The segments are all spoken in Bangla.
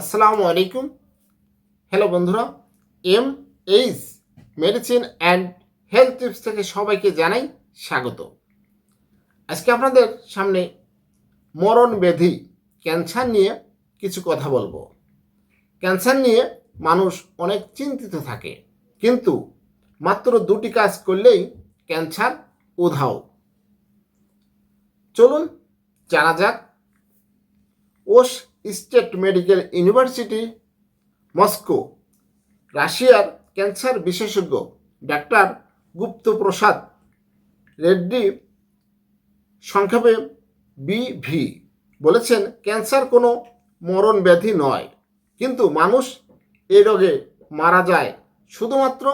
আসসালামু আলাইকুম। হ্যালো বন্ধুরা M H medicine and health tips থেকে সবাইকে জানাই স্বাগত। আজকে আপনাদের সামনে মরণ ব্যাধি, ক্যান্সার নিয়ে কিছু কথা বলব। ক্যান্সার নিয়ে মানুষ অনেক চিন্তিত থাকে, কিন্তু মাত্র দুটি কাজ করলেই ক্যান্সার উধাও। চলুন, জানা যাক Osh state medical university, Moscow. রাশিয়ার ক্যান্সার বিশেষজ্ঞ ডাক্তার গুপ্তপ্রসাদ রেড্ডি সংক্ষেপে বিভি বলেছেন, ক্যান্সার কোনো মরণ ব্যাধি নয়, কিন্তু মানুষ এই রোগে মারা যায় শুধুমাত্র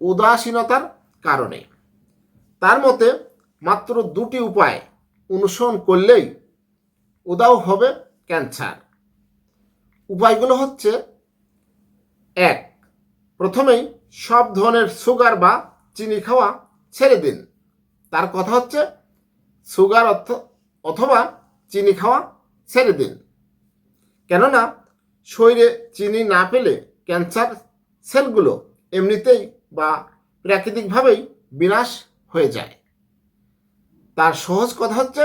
উদাসীনতার কারণে। তার মতে, মাত্র দুটি উপায় অনুসরণ করলেই উদাও হবে ক্যান্সার। উপায়গুলো হচ্ছে এক। প্রথমেই সব ধরনের সুগার বা চিনি খাওয়া ছেড়ে দিন। তার কথা হচ্ছে সুগার অথবা চিনি খাওয়া ছেড়ে দিন। কেননা শরীরে চিনি না পেলে ক্যান্সার সেলগুলো এমনিতেই বা প্রাকৃতিকভাবেই বিনাশ হয়ে যায়। তার সহজ কথা হচ্ছে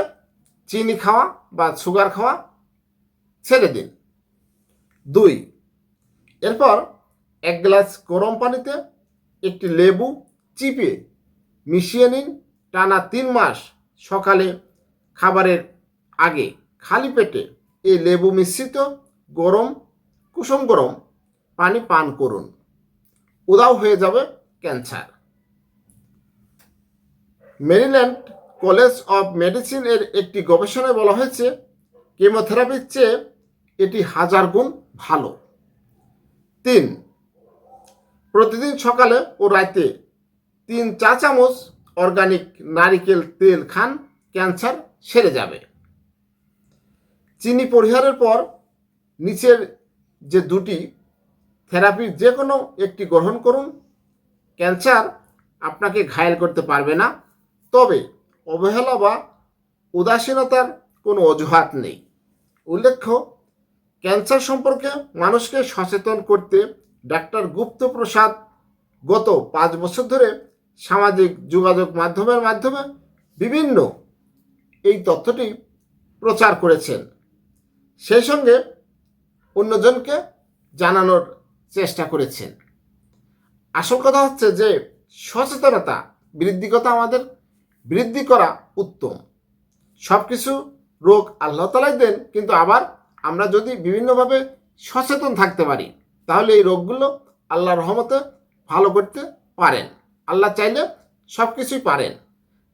চিনি খাওয়া বা সুগার খাওয়া ছেড়ে দিন। দুই। এরপর এক গ্লাস গরম পানিতে একটি লেবু চিপে মিশিয়ে নিন টানা তিন মাস সকালে খাবারের আগে। খালি পেটে এই লেবু মিশ্রিত গরম, কুসুম গরম পানি পান করুন। উদাও হয়ে যাবে cancer. Maryland college of medicine এর একটি গবেষণায় বলা হয়েছে, কেমোথেরাপির চেয়ে এটি হাজার গুণ ভালো। তিন, প্রতিদিন সকালে ও রাতে তিন চা চামচ অর্গানিক নারিকেল তেল খান, ক্যান্সার সেরে যাবে। চিনি পরিহারের পর নিচের যে দুটি থেরাপির যে কোনো একটি গ্রহণ করুন। ক্যান্সার আপনাকে ঘায়েল করতে পারবে না, তবে অবহেলা বা উদাসীনতার কোনো অজুহাত নেই। উল্লেখ্য ক্যান্সার সম্পর্কে মানুষকে সচেতন করতে ডাক্তার গুপ্তপ্রসাদ গত পাঁচ বছর ধরে সামাজিক যোগাযোগ মাধ্যমের মাধ্যমে বিভিন্ন এই তথ্যটি প্রচার করেছেন। সেই সঙ্গে অন্যজনকে জানানোর চেষ্টা করেছেন। আসল কথা হচ্ছে যে সচেতনতা বৃদ্ধিকতা আমাদের বৃদ্ধি করা উত্তম। সব কিছু রোগ আল্লাহ তালাই দেন, কিন্তু আবার আমরা যদি বিভিন্নভাবে সচেতন থাকতে পারি, তাহলে এই রোগগুলো আল্লাহর রহমতে ভালো করতে পারেন। আল্লাহ চাইলে সব কিছুই পারেন।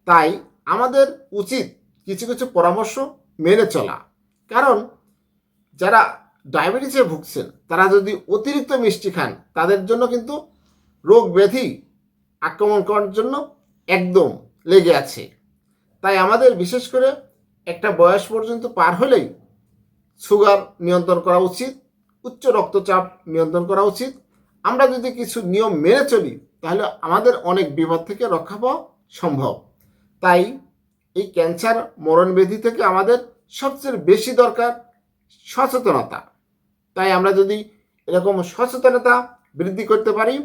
তাই আমাদের উচিত কিছু কিছু পরামর্শ মেনে চলা। কারণ যারা ডায়াবেটিসে ভুগছেন, তারা যদি অতিরিক্ত মিষ্টি খান, তাদের জন্য কিন্তু রোগ ব্যাধি আক্রমণ করার জন্য একদম লেগে আছে। তাই আমাদের বিশেষ করে একটা বয়স পর্যন্ত পার হলেই সুগার নিয়ন্ত্রণ করা উচিত, উচ্চ রক্তচাপ নিয়ন্ত্রণ করা উচিত। আমরা যদি কিছু নিয়ম মেনে চলি, তাহলে আমাদের অনেক বিপদ থেকে রক্ষা পাওয়া সম্ভব। তাই এই ক্যান্সার মরণ ব্যাধি থেকে আমাদের সবচেয়ে বেশি দরকার সচেতনতা। তাই আমরা যদি এরকম সচেতনতা বৃদ্ধি করতে পারি,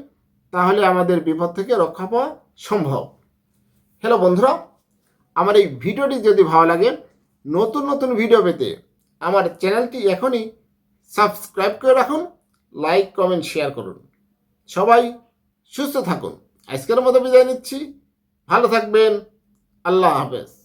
তাহলে আমাদের বিপদ থেকে রক্ষা পাওয়া সম্ভব। হ্যালো বন্ধুরা, আমার এই ভিডিওটি যদি ভালো লাগে, নতুন নতুন ভিডিও পেতে আমার চ্যানেলটি এখনই সাবস্ক্রাইব করে রাখুন, লাইক, কমেন্ট, শেয়ার করুন। সবাই সুস্থ থাকুন। আজকের মতো বিদায় নিচ্ছি। ভালো থাকবেন। আল্লাহ হাফেজ।